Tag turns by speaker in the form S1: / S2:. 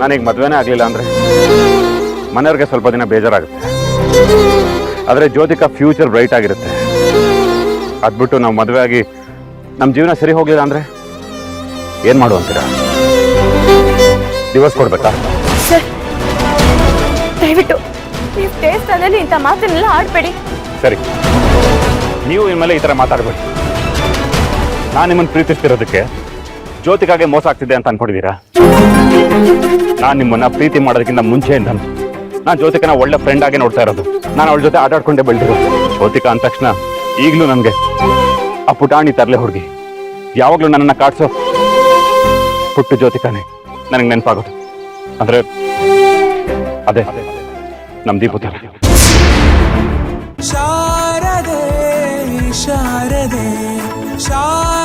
S1: ನನಗೆ ಮದುವೆನೇ ಆಗಲಿಲ್ಲ ಅಂದರೆ ಮನೆಯವ್ರಿಗೆ ಸ್ವಲ್ಪ ದಿನ ಬೇಜಾರಾಗುತ್ತೆ. ಆದರೆ ಜ್ಯೋತಿಕಾ ಫ್ಯೂಚರ್ ಬ್ರೈಟ್ ಆಗಿರುತ್ತೆ. ಅದ್ಬಿಟ್ಟು ನಾವು ಮದುವೆ ಆಗಿ ನಮ್ಮ ಜೀವನ ಸರಿ ಹೋಗಲಿಲ್ಲ ಅಂದರೆ ಏನು ಮಾಡು ಅಂತೀರಾ? ದಿವಸ ಕೊಡ್ಬೇಕಾ?
S2: ದಯವಿಟ್ಟು ನೀವು ದೇವಸ್ಥಾನದಲ್ಲಿ ಇಂಥ ಮಾತನ್ನೆಲ್ಲ ಆಡ್ಬೇಡಿ.
S1: ಸರಿ. ನೀವು ಇನ್ಮೇಲೆ ಈ ಥರ ಮಾತಾಡಬೇಡಿ. ನಾನು ನಿಮ್ಮನ್ನು ಪ್ರೀತಿಸ್ತಿರೋದಕ್ಕೆ ಜ್ಯೋತಿಕಾಗೆ ಮೋಸ ಆಗ್ತಿದೆ ಅಂತ ಅನ್ಕೊಂಡಿದ್ದೀರಾ? ನಾನು ನಿಮ್ಮನ್ನ ಪ್ರೀತಿ ಮಾಡೋದಕ್ಕಿಂತ ಮುಂಚೆಯಿಂದ ನಾನು ಜ್ಯೋತಿಕನ ಒಳ್ಳೆ ಫ್ರೆಂಡ್ ಆಗಿ ನೋಡ್ತಾ ಇರೋದು. ನಾನು ಅವಳ ಜೊತೆ ಆಟಾಡ್ಕೊಂಡೇ ಬೆಳೆದಿರೋದು. ಜ್ಯೋತಿಕಾ ಅಂದ ತಕ್ಷಣ ಈಗಲೂ ನನಗೆ ಆ ಪುಟಾಣಿ ತರಲೆ ಹುಡುಗಿ. ಯಾವಾಗಲೂ ನನ್ನನ್ನು ಕಾಡ್ಸೋ ಪುಟ್ಟ ಜ್ಯೋತಿಕಾನೇ. ನನಗೆ ನೆನಪಾಗೋದು. ಅಂದ್ರೆ ಅದೇ ನಮ್ಮ ದೀಪು ತರ
S3: ಶಾರದೆ ಶಾರದೆ ಶಾರದೆ